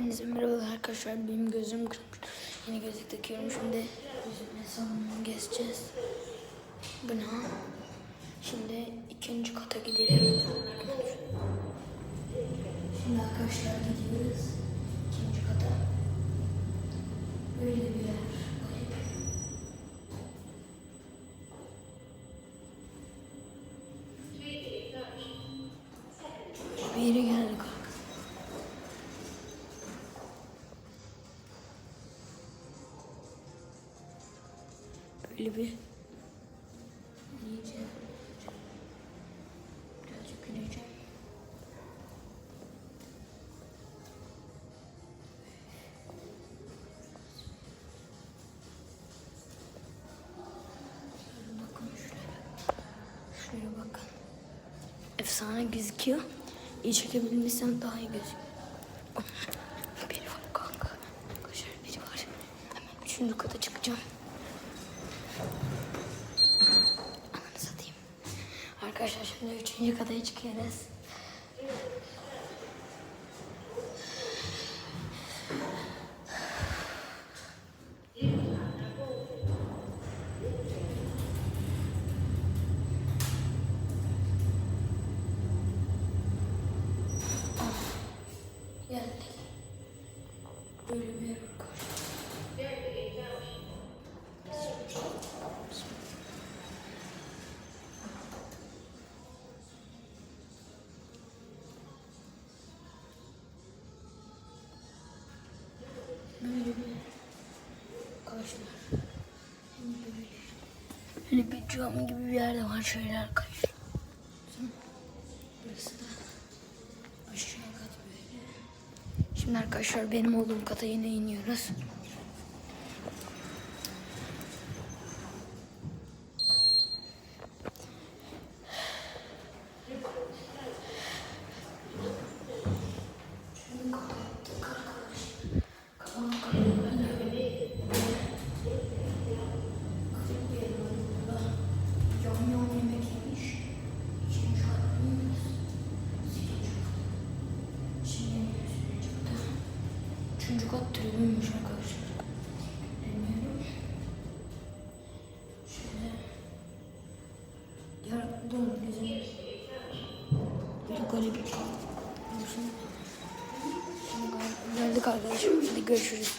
Hepinize merhaba arkadaşlar. Benim gözüm kırılmış. Yeni gözlük takıyorum. Şimdi gözümle salonunu gezeceğiz. Bu ne? Şimdi ikinci kata gidelim. Şimdi arkadaşlar gidiyoruz. ikinci kata. Böyle bir yer. Bir yere geldik Böyle bir iyice birazcık bakın. Efsane gözüküyor. İyi çekebilmişsem daha iyi gözüküyor. Biri var kanka. Arkadaşlar biri var. Hemen üçüncü kata çıkacağım. Ananı satayım. Arkadaşlar şimdi üçüncü kata çıkıyoruz. Geldik. Böyle bir yer Arkadaşlar. Böyle. Böyle bir cam gibi bir yerde var şöyle arkadaşlar. Burası da aşağı kat böyle. Şimdi arkadaşlar benim olduğum kata yine iniyoruz. Şimdi kapattık arkadaşlar. Kapan kapan böyle. Garip bir yer var burada. Yam yam yemek yemiş. İkinci kat iniyoruz. Sekizinci kat. Şimdi iniyoruz birinci kata. Üçüncü kat tribünmüş arkadaşlar. Bilmiyorum. Şöyle. Dön gözüm. Böyle garip bir şey. Şimdi geldik arkadaşlar. Hadi görüşürüz.